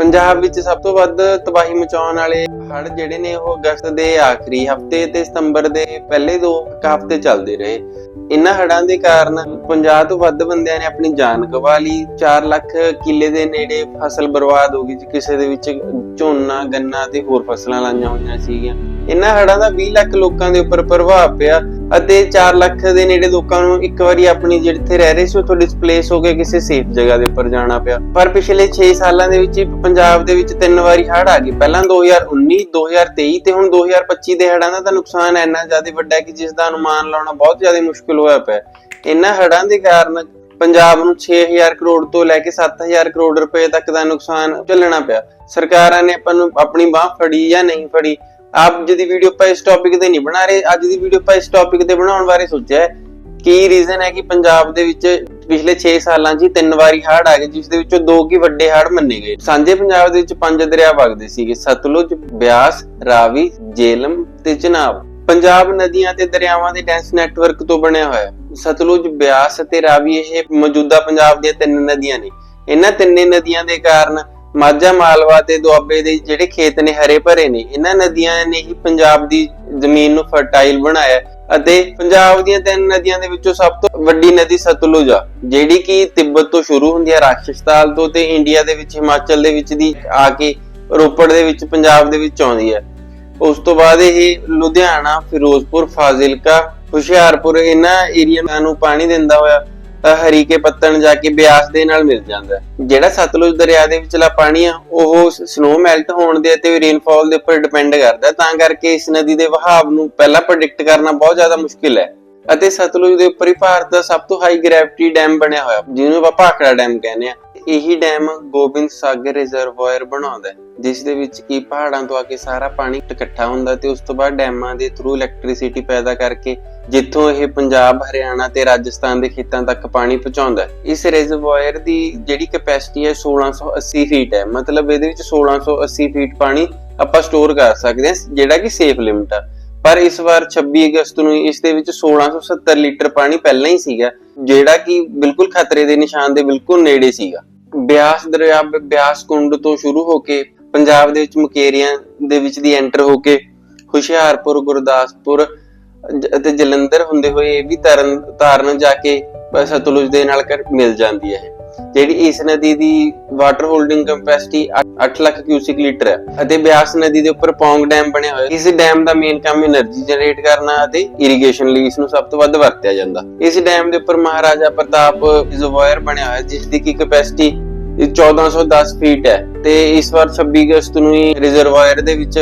ਪੰਜਾਬ ਵਿੱਚ ਸਭ ਤੋਂ ਵੱਧ ਤਬਾਹੀ ਮਚਾਉਣ ਵਾਲੇ ਹੜ੍ਹ ਜਿਹੜੇ ਨੇ ਉਹ ਅਗਸਤ ਦੇ ਆਖਰੀ ਹਫ਼ਤੇ ਤੇ ਸਤੰਬਰ ਦੇ ਪਹਿਲੇ ਦੋ ਹਫ਼ਤੇ ਚੱਲਦੇ ਰਹੇ। ਇਨ੍ਹਾਂ ਹੜ੍ਹਾਂ ਦੇ ਕਾਰਨ 50 ਤੋਂ ਵੱਧ ਬੰਦਿਆਂ ਨੇ ਆਪਣੀ ਜਾਨ ਗਵਾ ਲਈ। 4 ਲੱਖ ਕਿੱਲੇ ਦੇ ਨੇੜੇ ਫਸਲ ਬਰਬਾਦ ਹੋ ਗਈ ਜੀ। ਕਿਸੇ ਦੇ ਵਿੱਚ ਝੋਨਾ, ਗੰਨਾ ਤੇ ਹੋਰ ਫਸਲਾਂ ਲਾਈਆਂ ਹੋਈਆਂ ਸੀਗੀਆਂ। ਇਨ੍ਹਾਂ ਹੜ੍ਹਾਂ ਦਾ 20 ਲੱਖ ਲੋਕਾਂ ਦੇ ਉੱਪਰ ਪ੍ਰਭਾਵ ਪਿਆ। ਅਤੇ 4 ਲੱਖ ਦੇ ਨੇੜੇ ਲੋਕਾਂ ਨੂੰ ਇੱਕ ਵਾਰੀ ਆਪਣੀ ਜਿੱਥੇ ਰਹਿ ਰਹੇ ਸੀ, ਉੱਥੋਂ ਡਿਸਪਲੇਸ ਹੋ ਕੇ ਕਿਸੇ ਸੇਫ ਜਗ੍ਹਾ ਦੇ ਉੱਪਰ ਜਾਣਾ ਪਿਆ। ਪਰ ਪਿਛਲੇ 6 ਸਾਲਾਂ ਦੇ ਵਿੱਚ ਹੀ ਪੰਜਾਬ ਦੇ ਵਿੱਚ ਤਿੰਨ ਵਾਰੀ ਹੜ੍ਹ ਆ ਗਏ। ਪਹਿਲਾਂ 2019 2023 ਤੇ ਹੁਣ 2025 ਦੇ ਹੜ੍ਹਾਂ ਦਾ ਤਾਂ ਨੁਕਸਾਨ ਇੰਨਾ ਜ਼ਿਆਦਾ ਵੱਡਾ ਹੈ ਕਿ ਜਿਸ ਦਾ ਅਨੁਮਾਨ ਲਾਉਣਾ ਬਹੁਤ ਜ਼ਿਆਦਾ ਮੁਸ਼ਕਲ ਹੋਇਆ ਪਿਆ ਇਹਨਾਂ ਹੜ੍ਹਾਂ ਦੇ ਕਾਰਨ ਪੰਜਾਬ ਨੂੰ 6000 ਕਰੋੜ ਤੋਂ ਲੈ ਕੇ 7000 ਕਰੋੜ ਰੁਪਏ ਤੱਕ ਦਾ ਨੁਕਸਾਨ ਝੱਲਣਾ ਪਿਆ। ਸਰਕਾਰਾਂ ਨੇ ਆਪਾਂ ਨੂੰ ਆਪਣੀ ਬਾਹ ਫੜੀ ਜਾਂ ਨਹੀਂ ਫੜੀ ਆਪ ਜਿਹਦੀ ਵੀਡੀਓ ਆਪਾਂ ਇਸ ਟੌਪਿਕ ਤੇ ਨਹੀਂ ਬਣਾ ਰਹੇ। ਅੱਜ ਦੀ ਵੀਡੀਓ ਆਪਾਂ ਇਸ ਟੌਪਿਕ ਤੇ ਬਣਾਉਣ ਬਾਰੇ ਸੋਚਿਆ ਕੀ ਰੀਜ਼ਨ ਹੈ ਕਿ ਪੰਜਾਬ ਦੇ ਵਿੱਚ ਪਿਛਲੇ 6 ਸਾਲਾਂ 'ਚ ਤਿੰਨ ਵਾਰੀ ਹੜ੍ਹ ਆ ਗਏ, ਜਿਸ ਦੇ ਵਿੱਚੋਂ ਦੋ ਕੀ ਵੱਡੇ ਹੜ੍ਹ ਮੰਨੇ ਗਏ। ਸਾਂਝੇ ਪੰਜਾਬ ਦੇ ਵਿੱਚ ਪੰਜ ਦਰਿਆ ਵਗਦੇ ਸੀਗੇ, ਸਤਲੁਜ, ਬਿਆਸ, ਰਾਵੀ ਜੇਲਮ ਤੇ ਚਨਾਬ। ਪੰਜਾਬ ਨਦੀਆਂ ਤੇ ਦਰਿਆਵਾਂ ਦੇ ਡੈਂਸ ਨੈਟਵਰਕ ਤੋਂ ਬਣਿਆ ਹੋਇਆ ਹੈ। ਸਤਲੁਜ, ਬਿਆਸ ਅਤੇ ਰਾਵੀ ਇਹ ਮੌਜੂਦਾ ਪੰਜਾਬ ਦੀਆਂ ਤਿੰਨ ਨਦੀਆਂ ਨੇ। ਇਹਨਾਂ ਤਿੰਨੇ ਨਦੀਆਂ ਦੇ ਕਾਰਨ ਮਾਝਾ ਮਾਲਵਾ ਤੇ ਦੁਆਬੇ ਦੇ ਜਿਹੜੇ ਖੇਤ ਨੇ ਹਰੇ ਭਰੇ ਨੇ, ਇਹਨਾਂ ਨਦੀਆਂ ਨੇ ਹੀ ਪੰਜਾਬ ਦੀ ਜ਼ਮੀਨ ਨੂੰ ਫਰਟਾਈਲ ਬਣਾਇਆ ਅਤੇ ਪੰਜਾਬ ਦੀਆਂ ਤਿੰਨ ਨਦੀਆਂ ਦੇ ਵਿੱਚੋਂ ਸਭ ਤੋਂ ਵੱਡੀ ਨਦੀ ਸਤਲੁਜ ਆ, ਜਿਹੜੀ ਕਿ ਤਿੱਬਤ ਤੋਂ ਸ਼ੁਰੂ ਹੁੰਦੀ ਹੈ ਰਾਖਸ਼ਤਾਲ ਤੋਂ ਤੇ ਇੰਡੀਆ ਦੇ ਵਿੱਚ, ਹਿਮਾਚਲ ਦੇ ਵਿੱਚ ਦੀ ਆ ਕੇ ਰੋਪੜ ਦੇ ਵਿੱਚ, ਪੰਜਾਬ ਦੇ ਵਿੱਚ ਆਉਂਦੀ ਹੈ ਉਸ ਤੋਂ ਬਾਅਦ ਇਹ ਲੁਧਿਆਣਾ, ਫਿਰੋਜ਼ਪੁਰ, ਫਾਜ਼ਿਲਕਾ, ਹੁਸ਼ਿਆਰਪੁਰ, ਇਹਨਾਂ ਏਰੀਆ ਨੂੰ ਪਾਣੀ ਦਿੰਦਾ ਹੋਇਆ ਤਾਂ ਹਰੀਕੇ ਪੱਤਣ ਜਾ ਕੇ ਬਿਆਸ ਦੇ ਨਾਲ ਮਿਲ ਜਾਂਦਾ ਹੈ। ਜਿਹੜਾ ਸਤਲੁਜ ਦਰਿਆ ਦੇ ਵਿਚਲਾ ਪਾਣੀ ਆ, ਉਹ ਸਨੋ ਮੈਲਟ ਹੋਣ ਦੇ ਅਤੇ ਰੇਨਫਾਲ ਦੇ ਉੱਪਰ ਡਿਪੈਂਡ ਕਰਦਾ ਤਾਂ ਕਰਕੇ ਇਸ ਨਦੀ ਦੇ ਵਹਾਅ ਨੂੰ ਪਹਿਲਾਂ ਪ੍ਰੈਡਿਕਟ ਕਰਨਾ ਬਹੁਤ ਜ਼ਿਆਦਾ ਮੁਸ਼ਕਿਲ ਹੈ ਅਤੇ ਸਤਲੁਜ ਦੇ ਉੱਪਰ ਹੀ ਭਾਰਤ ਦਾ ਸਭ ਤੋਂ ਹਾਈ ਗ੍ਰੈਵਿਟੀ ਡੈਮ ਬਣਿਆ ਹੋਇਆ। ਜਿਹਨੂੰ ਆਪਾਂ ਭਾਖੜਾ ਡੈਮ ਕਹਿੰਦੇ ਆ ਇਹੀ ਡੈਮ ਗੋਬਿੰਦ ਸਾਗਰ ਰਿਜ਼ਰਵਾਇਰ ਬਣਾਉਂਦਾ ਜਿਸ ਦੇ ਵਿੱਚ ਕੀ ਪਹਾੜਾਂ ਤੋਂ ਆ ਕੇ ਸਾਰਾ ਪਾਣੀ ਇਕੱਠਾ ਹੁੰਦਾ ਤੇ ਉਸ ਤੋਂ ਬਾਅਦ ਡੈਮਾਂ ਦੇ ਥਰੂ ਇਲੈਕਟ੍ਰਿਸਿਟੀ ਪੈਦਾ ਕਰਕੇ ਜਿੱਥੋਂ ਇਹ ਪੰਜਾਬ, ਹਰਿਆਣਾ ਤੇ ਰਾਜਸਥਾਨ ਦੇ ਖੇਤਾਂ ਤੱਕ ਪਾਣੀ ਪਹੁੰਚਾਉਂਦਾ ਇਸ ਰਿਜ਼ਰਵਾਇਰ ਦੀ ਜਿਹੜੀ ਕੈਪੈਸਿਟੀ ਹੈ 1680 ਫੀਟ ਹੈ। ਮਤਲਬ ਇਹਦੇ ਵਿੱਚ 1680 ਫੀਟ ਪਾਣੀ ਆਪਾਂ ਸਟੋਰ ਕਰ ਸਕਦੇ ਹਾਂ, ਜਿਹੜਾ ਕਿ ਸੇਫ ਲਿਮਟ ਆ। ਪਰ ਇਸ ਵਾਰ 26 ਅਗਸਤ ਨੂੰ ਇਸ ਦੇ ਵਿੱਚ 1670 ਲੀਟਰ ਪਾਣੀ ਪਹਿਲਾਂ ਹੀ ਸੀਗਾ, ਜਿਹੜਾ ਕਿ ਬਿਲਕੁਲ ਖਤਰੇ ਦੇ ਨਿਸ਼ਾਨ ਦੇ ਬਿਲਕੁਲ ਨੇੜੇ ਸੀਗਾ। ਬਿਆਸ ਦਰਿਆ, ਬਿਆਸ ਕੁੰਡ ਤੋਂ ਸ਼ੁਰੂ ਹੋ ਕੇ ਪੰਜਾਬ ਦੇ ਵਿੱਚ ਮੁਕੇਰੀਆਂ ਦੇ ਵਿੱਚ ਦੀ ਐਂਟਰ ਹੋ ਕੇ ਹੁਸ਼ਿਆਰਪੁਰ, ਗੁਰਦਾਸਪੁਰ ਅਤੇ ਜਲੰਧਰ ਹੁੰਦੇ ਹੋਏ ਇਹ ਵੀ ਤਰਨ ਤਾਰਨ ਜਾ ਕੇ ਸਤਲੁਜ ਦੇ ਨਾਲ ਮਿਲ ਜਾਂਦੀ ਹੈ। ਜਿਹੜੀ ਇਸ ਨਦੀ ਦੀ water holding capacity 8 lakh cusec litre ਹੈ। ਅਤੇ ਬਿਆਸ ਨਦੀ ਦੇ ਉੱਪਰ ਪੌਂਗ ਡੈਮ ਬਣਿਆ ਹੋਇਆ ਇਸ ਡੈਮ ਦਾ ਮੇਨ ਕੰਮ એનર્ਜੀ ਜਨਰੇਟ ਕਰਨਾ ਅਤੇ ਇਰੀਗੇਸ਼ਨ ਲਈ ਇਸ ਨੂੰ ਸਭ ਤੋਂ ਵੱਧ ਵਰਤਿਆ ਜਾਂਦਾ। ਇਸ ਡੈਮ ਦੇ ਉੱਪਰ ਮਹਾਰਾਜਾ ਪ੍ਰਤਾਪ ਰਿਜ਼ਰਵਾਇਰ ਬਣਿਆ ਹੋਇਆ, ਜਿਸ ਦੀ ਕੀ ਕਪੈਸਿਟੀ 1410 ਫੀਟ ਹੈ। ਤੇ ਇਸ ਵਾਰ 26 ਅਗਸਤ ਨੂੰ ਹੀ ਰਿਜ਼ਰਵਾਇਰ ਦੇ ਵਿੱਚ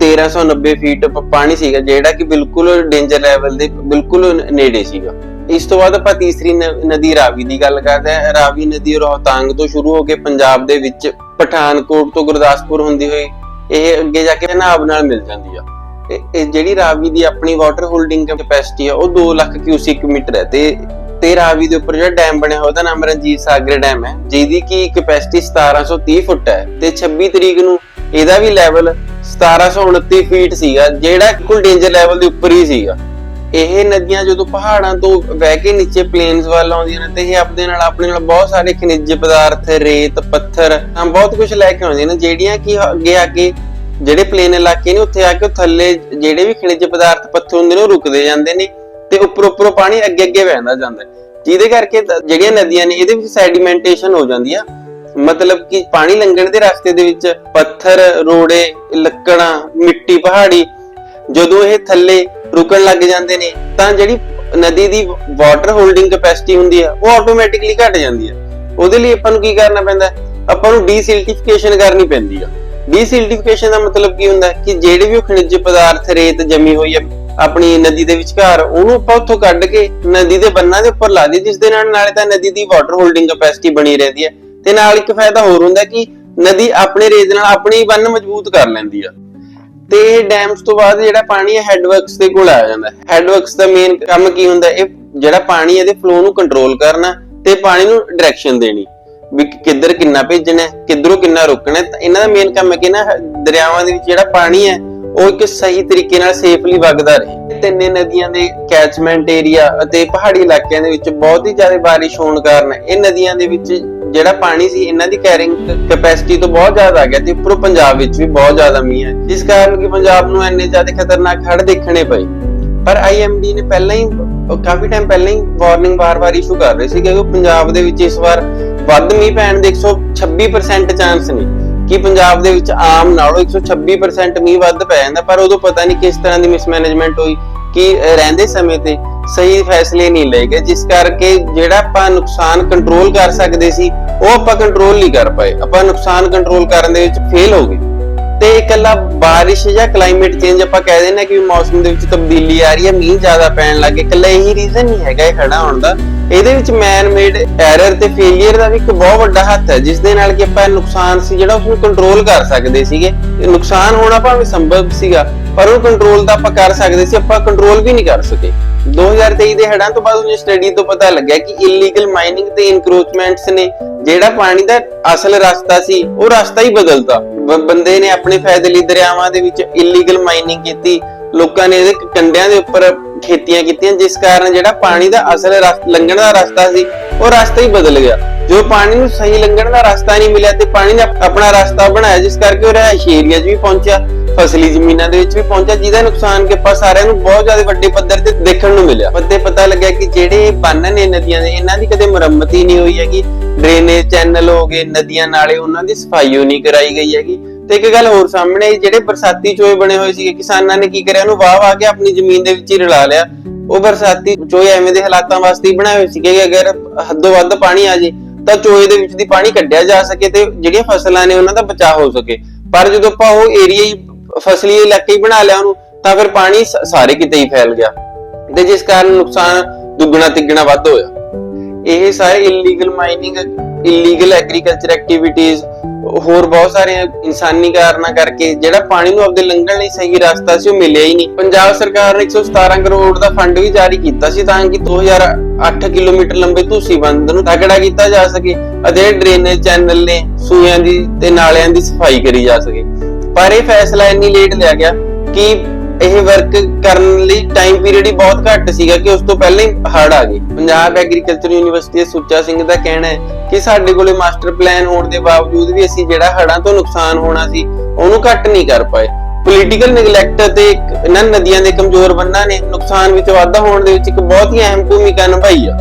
1390 ਫੀਟ ਪਾਣੀ ਸੀਗਾ, ਜਿਹੜਾ ਕਿ ਬਿਲਕੁਲ ਡੇਂਜਰ ਲੈਵਲ ਦੇ ਬਿਲਕੁਲ ਨੇੜੇ ਸੀਗਾ। ਇਸ ਤੋਂ ਬਾਅਦ ਆਪਾਂ ਤੀਸਰੀ ਨਦੀ ਰਾਵੀ ਦੀ ਗੱਲ ਕਰਦੇ ਹਾਂ। ਰਾਵੀ ਨਦੀ ਰੋਹਤਾਂਗ ਤੋਂ ਸ਼ੁਰੂ ਹੋ ਕੇ ਪੰਜਾਬ ਦੇ ਵਿੱਚ ਪਠਾਨਕੋਟ ਤੋਂ ਗੁਰਦਾਸਪੁਰ ਹੁੰਦੀ ਹੋਈ, ਇਹ ਅੱਗੇ ਜਾ ਕੇ ਨਾਬ ਨਾਲ ਮਿਲ ਜਾਂਦੀ ਆ। ਇਹ- ਇਹ ਜਿਹੜੀ ਰਾਵੀ ਦੀ ਆਪਣੀ ਵਾਟਰ ਹੋਲਡਿੰਗ ਕੈਪੈਸਿਟੀ ਆ, ਉਹ 2 ਲੱਖ ਕਿਊਸਿਕ ਮੀਟਰ ਹੈ ਤੇ ਤੇ ਰਾਵੀ ਦੇ ਉੱਪਰ ਜਿਹੜਾ ਡੈਮ ਬਣਿਆ ਹੋਇਆ, ਉਹਦਾ ਨਾਮ ਰਣਜੀਤ ਸਾਗਰ ਡੈਮ ਹੈ, ਜਿਹਦੀ ਕੀ ਕੈਪੈਸਿਟੀ 1730 ਫੁੱਟ ਹੈ। ਤੇ 26 ਤਰੀਕ ਨੂੰ ਇਹਦਾ ਵੀ ਲੈਵਲ 1729 ਫੀਟ ਸੀਗਾ, ਜਿਹੜਾ ਬਿਲਕੁਲ ਡੇਂਜਰ ਲੈਵਲ ਦੇ ਉੱਪਰ ਹੀ ਸੀਗਾ। ਇਹ ਨਦੀਆਂ ਜਦੋਂ ਪਹਾੜਾਂ ਤੋਂ ਵਹਿ ਕੇ ਨੀਚੇ ਪਲੇਨਸ ਵੱਲ ਆਉਂਦੀਆਂ ਨੇ ਤੇ ਇਹ ਆਪਣੇ ਨਾਲ ਆਪਣੇ ਨਾਲ ਬਹੁਤ ਸਾਰੇ ਖਣਿਜ ਪਦਾਰਥ, ਰੇਤ, ਪੱਥਰ, ਤਾਂ ਬਹੁਤ ਕੁਝ ਲੈ ਕੇ ਆਉਂਦੀਆਂ ਨੇ, ਜਿਹੜੀਆਂ ਕਿ ਅੱਗੇ ਆ ਕੇ ਜਿਹੜੇ ਪਲੇਨ ਇਲਾਕੇ ਨੇ, ਉੱਥੇ ਆ ਕੇ ਥੱਲੇ ਜਿਹੜੇ ਵੀ ਖਣਿਜ ਪਦਾਰਥ, ਪੱਥਰ ਹੁੰਦੇ ਨੇ, ਉਹ ਰੁਕਦੇ ਜਾਂਦੇ ਨੇ ਤੇ ਉੱਪਰ ਉੱਪਰੋਂ ਪਾਣੀ ਅੱਗੇ ਅੱਗੇ ਵਹਿੰਦਾ ਜਾਂਦਾ ਜਿਹਦੇ ਕਰਕੇ ਜਿਹੜੀਆਂ ਨਦੀਆਂ ਨੇ, ਇਹਦੇ ਵਿੱਚ ਸੈਡੀਮੈਂਟੇਸ਼ਨ ਹੋ ਜਾਂਦੀ ਆ ਮਤਲਬ ਕਿ ਪਾਣੀ ਲੰਘਣ ਦੇ ਰਸਤੇ ਦੇ ਵਿੱਚ ਪੱਥਰ, ਰੋੜੇ, ਲੱਕੜਾਂ, ਮਿੱਟੀ, ਪਹਾੜੀ, ਜਦੋਂ ਇਹ ਥੱਲੇ ਰੁਕਣ ਲੱਗ ਜਾਂਦੇ ਨੇ, ਤਾਂ ਜਿਹੜੀ ਨਦੀ ਦੀ ਵਾਟਰ ਹੋਲਡਿੰਗ ਕੈਪੈਸਿਟੀ ਹੁੰਦੀ ਆ, ਉਹ ਆਟੋਮੈਟਿਕਲੀ ਘਟ ਜਾਂਦੀ ਆ। ਉਹਦੇ ਲਈ ਆਪਾਂ ਨੂੰ ਕੀ ਕਰਨਾ ਪੈਂਦਾ ਆਪਾਂ ਨੂੰ ਡੀਸਿਲਟੀਫਿਕੇਸ਼ਨ ਕਰਨੀ ਪੈਂਦੀ ਆ। ਡੀਸਿਲਟੀਫਿਕੇਸ਼ਨ ਦਾ ਮਤਲਬ ਕੀ ਹੁੰਦਾ ਕਿ ਜਿਹੜੇ ਵੀ ਖਣਿਜ ਪਦਾਰਥ, ਰੇਤ, ਜਮੀ ਹੋਈ ਹੈ ਆਪਣੀ ਨਦੀ ਦੇ ਵਿਚਕਾਰ, ਉਹਨੂੰ ਆਪਾਂ ਉੱਥੋਂ ਕੱਢ ਕੇ ਨਦੀ ਦੇ ਬੰਨਾਂ ਦੇ ਉੱਪਰ ਲਾ ਦਈਏ, ਜਿਸ ਦੇ ਨਾਲ, ਨਾਲੇ ਤਾਂ ਨਦੀ ਦੀ ਵਾਟਰ ਹੋਲਡਿੰਗ ਕੈਪੈਸਿਟੀ ਬਣੀ ਰਹਿੰਦੀ ਹੈ ਤੇ ਨਾਲ ਇੱਕ ਫਾਇਦਾ ਹੋਰ ਹੁੰਦਾ ਕਿ ਨਦੀ ਆਪਣੇ ਰੇਤ ਨਾਲ ਆਪਣੀ ਬੰਨ ਮਜ਼ਬੂਤ ਕਰ ਲੈਂਦੀ ਆ। ਤੇ ਇਹ ਡੈਮਸ ਤੋਂ ਬਾਅਦ ਜਿਹੜਾ ਪਾਣੀ ਹੈ ਹੈਡਵਰਕਸ ਦੇ ਕੋਲ ਆ ਜਾਂਦਾ। ਹੈ ਹੈਡਵਰਕਸ ਦਾ ਮੇਨ ਕੰਮ ਕੀ ਹੁੰਦਾ? ਇਹ ਜਿਹੜਾ ਪਾਣੀ ਇਹਦੇ ਫਲੋ ਨੂੰ ਕੰਟਰੋਲ ਕਰਨਾ ਤੇ ਪਾਣੀ ਨੂੰ ਡਾਇਰੈਕਸ਼ਨ ਦੇਣੀ। ਵੀ ਕਿੱਧਰ ਕਿੰਨਾ ਭੇਜਣਾ ਹੈ, ਕਿੱਧਰੋਂ ਕਿੰਨਾ ਰੋਕਣਾ ਹੈ। ਇਹਨਾਂ ਦਾ ਮੇਨ ਕੰਮ ਹੈ ਕਿ ਨਾ ਦਰਿਆਵਾਂ ਦੇ ਵਿੱਚ ਜਿਹੜਾ ਪਾਣੀ ਹੈ ਉਹ ਇੱਕ ਸਹੀ ਤਰੀਕੇ ਨਾਲ ਸੇਫਲੀ ਵਗਦਾ ਰਹੇ। ਤਿੰਨੇ ਨਦੀਆਂ ਦੇ ਕੈਚਮੈਂਟ ਏਰੀਆ ਅਤੇ ਪਹਾੜੀ ਇਲਾਕਿਆਂ ਦੇ ਵਿੱਚ ਬਹੁਤ ਹੀ ਜ਼ਿਆਦਾ ਬਾਰਿਸ਼ ਹੋਣ ਕਾਰਨ ਇਹ ਨਦੀਆਂ ਦੇ ਵਿੱਚ ਜਿਹੜਾ ਪਾਣੀ ਸੀ, ਇਹਨਾਂ ਦੀ ਕੈਰਿੰਗ ਕੈਪੈਸਿਟੀ ਤੋਂ ਬਹੁਤ ਜ਼ਿਆਦਾ ਆ ਗਿਆ ਤੇ ਉੱਪਰੋਂ ਪੰਜਾਬ ਵਿੱਚ ਵੀ ਬਹੁਤ ਜ਼ਿਆਦਾ ਮੀਂਹ ਹੈ ਜਿਸ ਕਾਰਨ ਕਿ ਪੰਜਾਬ ਨੂੰ ਇੰਨੇ ਜ਼ਿਆਦਾ ਖਤਰਨਾਕ ਹੜ੍ਹ ਦੇਖਣੇ ਪਏ। ਪਰ ਆਈਐਮਡੀ ਨੇ ਪਹਿਲਾਂ ਹੀ ਕਾਫੀ ਟਾਈਮ ਪਹਿਲਾਂ ਹੀ ਵਾਰਨਿੰਗ ਵਾਰ-ਵਾਰ ਇਸ਼ੂ ਕਰ ਰਹੇ ਸੀ ਕਿ ਉਹ ਪੰਜਾਬ ਦੇ ਵਿੱਚ ਇਸ ਵਾਰ ਵੱਧ ਮੀਂਹ ਪੈਣ ਦੇ 126% ਚਾਂਸ ਨੇ। ਕਿ ਪੰਜਾਬ ਦੇ ਵਿੱਚ ਆਮ ਨਾਲੋਂ 126% ਮੀਂਹ ਵੱਧ ਪੈ ਜਾਂਦਾ, ਪਰ ਉਦੋਂ ਪਤਾ ਨਹੀਂ ਕਿਸ ਤਰ੍ਹਾਂ ਦੀ ਮਿਸਮੈਨੇਜਮੈਂਟ ਹੋਈ, ਕਿ ਰਹਿੰਦੇ ਸਮੇਂ ਤੇ ਸਹੀ ਫੈਸਲੇ ਨਹੀਂ ਲਏ ਗਏ, ਜਿਸ ਕਰਕੇ ਜਿਹੜਾ ਆਪਾਂ ਨੁਕਸਾਨ ਕੰਟਰੋਲ ਕਰ ਸਕਦੇ ਸੀ, ਉਹ ਆਪਾਂ ਕੰਟਰੋਲ ਨਹੀਂ ਕਰ ਪਾਏ। ਆਪਾਂ ਨੁਕਸਾਨ ਕੰਟਰੋਲ ਕਰਨ ਦੇ ਵਿੱਚ ਫੇਲ ਹੋ ਗਏ। ਤੇ ਇਕੱਲਾ ਬਾਰਿਸ਼ ਜਾਂ ਕਲਾਈਮੇਟ ਚੇਂਜ ਆਪਾਂ ਕਹਿ ਦਿੰਦੇ ਹਾਂ ਕਿ ਮੌਸਮ ਦੇ ਵਿੱਚ ਤਬਦੀਲੀ ਆ ਰਹੀ ਹੈ, ਮੀਂਹ ਜ਼ਿਆਦਾ ਪੈਣ ਲੱਗੇ ਇਕੱਲਾ ਇਹੀ ਰੀਜ਼ਨ ਨਹੀਂ ਹੈਗਾ ਇਹ ਖੜਾ ਹੋਣ ਦਾ। ਇਹਦੇ ਵਿੱਚ ਮੈਨ ਮੇਡ ਐਰਰ ਤੇ ਫੇਲਿਅਰ ਦਾ ਵੀ ਇੱਕ ਬਹੁਤ ਵੱਡਾ ਹੱਥ ਹੈ, ਜਿਸ ਦੇ ਨਾਲ ਕਿ ਆਪਾਂ ਨੁਕਸਾਨ ਸੀ ਜਿਹੜਾ ਉਸ ਨੂੰ ਕੰਟਰੋਲ ਕਰ ਸਕਦੇ ਸੀਗੇ। ਨੁਕਸਾਨ ਹੋਣਾ ਭਾਵੇਂ ਸੰਭਵ ਸੀਗਾ, ਪਰ ਉਹ ਕੰਟਰੋਲ ਤਾਂ ਆਪਾਂ ਕਰ ਸਕਦੇ ਸੀ, ਆਪਾਂ ਕੰਟਰੋਲ ਵੀ ਨਹੀਂ ਕਰ ਸਕੇ। 2023 ਦੇ ਹੜ੍ਹਾਂ ਤੋਂ ਬਾਅਦ ਉਹਨੇ ਸਟੱਡੀ ਤੋਂ ਪਤਾ ਲੱਗਿਆ ਕਿ ਇਲੀਗਲ ਮਾਈਨਿੰਗ ਤੇ ਇਨਕਰੋਚਮੈਂਟਸ ਨੇ। ਜਿਹੜਾ ਪਾਣੀ ਦਾ ਅਸਲ ਰਸਤਾ ਸੀ, ਉਹ ਰਸਤਾ ਹੀ ਬਦਲਤਾ। ਬੰਦੇ ਨੇ ਆਪਣੇ ਫਾਇਦੇ ਲਈ ਦਰਿਆਵਾਂ ਦੇ ਵਿੱਚ ਇਲੀਗਲ ਮਾਈਨਿੰਗ ਕੀਤੀ। ਲੋਕਾਂ ਨੇ ਇਹਦੇ ਕੰਡਿਆਂ ਦੇ ਉੱਪਰ ਖੇਤੀਆਂ ਕੀਤੀਆਂ, ਜਿਸ ਕਾਰਨ ਜਿਹੜਾ ਪਾਣੀ ਦਾ ਅਸਲ ਲੰਘਣ ਦਾ ਰਸਤਾ ਸੀ, ਉਹ ਰਸਤਾ ਹੀ ਬਦਲ ਗਿਆ। ਜੋ ਪਾਣੀ ਨੂੰ ਸਹੀ ਲੰਘਣ ਦਾ ਰਸਤਾ ਨਹੀਂ ਮਿਲਿਆ ਤੇ ਪਾਣੀ ਨੇ ਆਪਣਾ ਰਸਤਾ ਬਣਾਇਆ, ਜਿਸ ਕਰਕੇ ਉਹ ਰਿਹਾਇਸ਼ੀ ਏਰੀਆ 'ਚ ਵੀ ਪਹੁੰਚਿਆ। ਫਸਲੀ ਜ਼ਮੀਨਾਂ ਦੇ ਵਿੱਚ ਵੀ ਪਹੁੰਚਿਆ, ਜਿਹਦਾ ਨੁਕਸਾਨ ਕਿ ਆਪਾਂ ਸਾਰਿਆਂ ਨੂੰ ਬਹੁਤ ਜ਼ਿਆਦਾ ਵੱਡੇ ਪੱਧਰ ਤੇ ਦੇਖਣ ਨੂੰ ਮਿਲਿਆ। ਪੱਤੇ ਪਤਾ ਲੱਗਿਆ ਕਿ ਜਿਹੜੇ ਬੰਨ ਨੇ ਨਦੀਆਂ ਦੇ, ਇਹਨਾਂ ਦੀ ਕਦੇ ਮੁਰੰਮਤ ਹੀ ਨਹੀਂ ਹੋਈ ਹੈਗੀ। ਡਰੇਨੇਜ ਚੈਨਲ ਹੋ ਗਏ, ਨਦੀਆਂ ਨਾਲੇ ਉਹਨਾਂ ਦੀ ਸਫ਼ਾਈ ਨਹੀਂ ਕਰਾਈ ਗਈ ਹੈਗੀ। ਤੇ ਇੱਕ ਗੱਲ ਹੋਰ ਸਾਹਮਣੇ, ਜਿਹੜੇ ਬਰਸਾਤੀ ਚੋਏ ਬਣੇ ਹੋਏ ਸੀਗੇ, ਕਿਸਾਨਾਂ ਨੇ ਕੀ ਕਰਿਆ? ਉਹਨੂੰ ਵਾਹ ਵਾਹ ਕੇ ਆਪਣੀ ਜ਼ਮੀਨ ਦੇ ਵਿੱਚ ਹੀ ਰਲਾ ਲਿਆ। ਉਹ ਬਰਸਾਤੀ ਚੋਏ ਐਵੇਂ ਦੇ ਹਾਲਾਤਾਂ ਵਾਸਤੇ ਬਣਾਏ ਹੋਏ ਸੀਗੇ ਕਿ ਅਗਰ ਹੱਦੋਂ ਵੱਧ ਪਾਣੀ ਆ ਜੇ, ਤਾਂ ਚੋਏ ਦੇ ਵਿੱਚ ਦੀ ਪਾਣੀ ਕੱਢਿਆ ਜਾ ਸਕੇ ਤੇ ਜਿਹੜੀਆਂ ਫਸਲਾਂ ਨੇ ਉਹਨਾਂ ਦਾ ਬਚਾਅ ਹੋ ਸਕੇ। ਪਰ ਜਦੋਂ ਆਪਾਂ ਉਹ ਏਰੀਆ ਹੀ ਫਸਲੀ ਇਲਾਕੇ ਹੀ ਬਣਾ ਲਿਆ ਉਹਨੂੰ, ਤਾਂ ਫਿਰ ਪਾਣੀ ਸਾਰੇ ਕਿਤੇ ਹੀ ਫੈਲ ਗਿਆ। ਤੇ ਜਿਸ ਕਾਰਨ ਨੁਕਸਾਨ ਦੁੱਗਣਾ ਤਿੱਗਣਾ ਵੱਧ ਹੋਇਆ। ਇਹ ਸਾਰੇ illegal mining illegal agriculture activities ਹੋਰ ਬਹੁਤ ਸਾਰੇ ਇਨਸਾਨੀ ਕਾਰਨਾਂ ਕਰਕੇ ਜਿਹੜਾ ਪਾਣੀ ਨੂੰ ਆਪਦੇ ਲੰਘਣ ਲਈ ਸਹੀ ਰਸਤਾ ਸੀ, ਉਹ ਮਿਲਿਆ ਹੀ ਨਹੀਂ। ਪੰਜਾਬ ਸਰਕਾਰ ਨੇ 117 ਕਰੋੜ ਦਾ ਫੰਡ ਵੀ ਜਾਰੀ ਕੀਤਾ ਸੀ, ਤਾਂ ਕਿ 2008 ਕਿਲੋਮੀਟਰ ਲੰਬੇ ਧੂਸੀ ਬੰਦ ਨੂੰ ਤਗੜਾ ਕੀਤਾ ਜਾ ਸਕੇ ਅਤੇ ਡਰੇਨੇਜ ਚੈਨਲ ਨੇ ਸੂਇਆਂ ਦੀ ਤੇ ਨਾਲਿਆਂ ਦੀ ਸਫ਼ਾਈ ਕਰੀ ਜਾ ਸਕੇ। ਪਰ ਇਹ ਫੈਸਲਾ ਇੰਨੀ ਲੇਟ ਲਿਆ ਗਿਆ ਕਿ ਇਹ ਵਰਕ ਕਰਨ ਲਈ ਟਾਈਮ ਪੀਰੀਅਡ ਹੀ ਬਹੁਤ ਘੱਟ ਸੀਗਾ ਕਿ ਉਸ ਤੋਂ ਪਹਿਲਾਂ ਹੀ ਹੜ ਆ ਗਈ। ਪੰਜਾਬ ਐਗਰੀਕਲਚਰ ਯੂਨੀਵਰਸਿਟੀ ਦੇ ਸੁੱਚਾ ਸਿੰਘ ਦਾ ਕਹਿਣਾ ਹੈ ਕਿ ਸਾਡੇ ਕੋਲੇ ਮਾਸਟਰ ਪਲਾਨ ਹੋਣ ਦੇ ਬਾਵਜੂਦ ਵੀ ਅਸੀਂ ਜਿਹੜਾ ਹੜਾਂ ਤੋਂ ਨੁਕਸਾਨ ਹੋਣਾ ਸੀ, ਉਹਨੂੰ ਘੱਟ ਨਹੀਂ ਕਰ ਪਾਏ। ਪੋਲੀਟੀਕਲ ਨੈਗਲੈਕਟ ਤੇ ਇਹਨਾਂ ਨਦੀਆਂ ਦੇ ਕਮਜ਼ੋਰ ਬੰਨਾਂ ਨੇ ਨੁਕਸਾਨ ਵਿੱਚ ਵਾਧਾ ਹੋਣ ਦੇ ਵਿੱਚ ਇੱਕ ਬਹੁਤ ਹੀ ਅਹਿਮ ਭੂਮਿਕਾ ਨਿਭਾਈ ਆ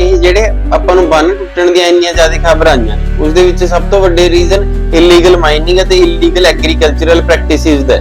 ਇਹ ਜਿਹੜੇ ਆਪਾਂ ਨੂੰ ਬੰਨ ਟੁੱਟਣ ਦੀਆਂ ਇੰਨੀਆਂ ਜ਼ਿਆਦਾ ਖਬਰਾਂ ਆਈਆਂ ਨੇ ਉਸ ਦੇ ਵਿੱਚ ਸਭ ਤੋਂ ਵੱਡੇ ਰੀਜ਼ਨ ਇਲੀਗਲ ਮਾਈਨਿੰਗ ਅਤੇ ਇਲੀਗਲ ਐਗਰੀਕਲਚਰਲ ਪ੍ਰੈਕਟਿਸਿਸ ਦਾ।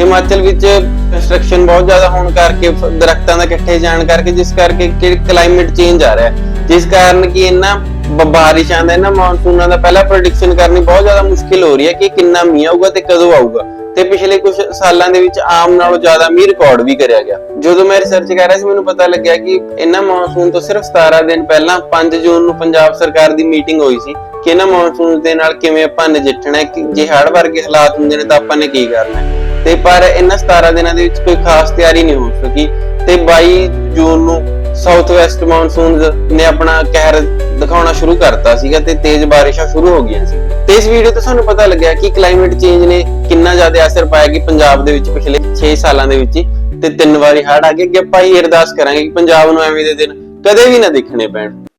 ਹਿਮਾਚਲ ਵਿੱਚ ਕੰਸਟਰਕਸ਼ਨ ਬਹੁਤ ਜ਼ਿਆਦਾ ਹੋਣ ਕਰਕੇ, ਦਰਖਤਾਂ ਦਾ ਇਕੱਠੇ ਜਾਣ ਕਰਕੇ, ਜਿਸ ਕਰਕੇ ਕਲਾਈਮੇਟ ਚੇਂਜ ਆ ਰਿਹਾ। ਹੈ ਜਿਸ ਕਾਰਨ ਕਿ ਇਹਨਾਂ ਬਾਰਿਸ਼ਾਂ ਦਾ ਇਹਨਾਂ ਮੌਨਸੂਨਾਂ ਦਾ ਪਹਿਲਾਂ ਪ੍ਰੈਡਿਕਸ਼ਨ ਕਰਨੀ ਬਹੁਤ ਜ਼ਿਆਦਾ ਮੁਸ਼ਕਿਲ ਹੋ ਰਹੀ ਹੈ ਕਿ ਕਿੰਨਾ ਮੀਂਹ ਆਊਗਾ ਤੇ ਕਦੋਂ ਆਊਗਾ। ਤੇ ਪਿਛਲੇ ਕੁਝ ਸਾਲਾਂ ਦੇ ਵਿੱਚ ਆਮ ਨਾਲੋਂ ਜ਼ਿਆਦਾ ਮੀਂਹ ਰਿਕਾਰਡ ਵੀ ਕਰਿਆ ਗਿਆ। ਜਦੋਂ ਮੈਂ ਰਿਸਰਚ ਕਰ ਰਿਹਾ ਸੀ, ਮੈਨੂੰ ਪਤਾ ਲੱਗਿਆ ਕਿ ਇਹਨਾਂ ਮੌਨਸੂਨ ਤੋਂ ਸਿਰਫ 17 ਦਿਨ ਪਹਿਲਾਂ 5 ਜੂਨ ਨੂੰ ਪੰਜਾਬ ਸਰਕਾਰ ਦੀ ਮੀਟਿੰਗ ਹੋਈ ਸੀ। ਕਿ ਇਹਨਾਂ ਮੌਨਸੂਨ ਦੇ ਨਾਲ ਕਿਵੇਂ ਆਪਾਂ ਨਜਿੱਠਣਾ ਹੈ ਜੇ ਹੜ੍ਹ ਵਰਗੇ ਹਾਲਾਤ ਹੁੰਦੇ ਨੇ ਤਾਂ ਆਪਾਂ ਨੇ ਕੀ ਕਰਨਾ ਹੈ? ਤੇ ਪਰ ਇਹਨਾਂ 17 ਦਿਨਾਂ ਦੇ ਵਿੱਚ ਕੋਈ ਖਾਸ ਤਿਆਰੀ ਨਹੀਂ ਹੋ ਸਕੀ। ਤੇ 22 ਜੂਨ ਨੂੰ ਸਾਊਥ ਵੈਸਟ ਮੌਨਸੂਨਸ ਨੇ ਆਪਣਾ ਕਹਿਰ ਦਿਖਾਉਣਾ ਸ਼ੁਰੂ ਕਰਤਾ ਸੀਗਾ ਤੇ ਤੇਜ਼ ਬਾਰਿਸ਼ਾਂ ਸ਼ੁਰੂ ਹੋ ਗਈਆਂ ਸੀ। ਤੇ ਇਸ ਵੀਡੀਓ ਤੋਂ ਸਾਨੂੰ ਪਤਾ ਲੱਗਿਆ ਕਿ ਕਲਾਈਮੇਟ ਚੇਂਜ ਨੇ ਕਿੰਨਾ ਜ਼ਿਆਦਾ ਅਸਰ ਪਾਇਆ ਕਿ ਪੰਜਾਬ ਦੇ ਵਿੱਚ ਪਿਛਲੇ 6 ਸਾਲਾਂ ਦੇ ਵਿੱਚ ਹੀ। ਤੇ ਤਿੰਨ ਵਾਰੀ ਹੜ੍ਹ ਆ ਗਏ। ਕਿ ਆਪਾਂ ਇਹ ਅਰਦਾਸ ਕਰਾਂਗੇ ਕਿ ਪੰਜਾਬ ਨੂੰ ਐਵੇਂ ਦੇ ਦਿਨ ਕਦੇ ਵੀ ਨਾ ਦੇਖਣੇ ਪੈਣ।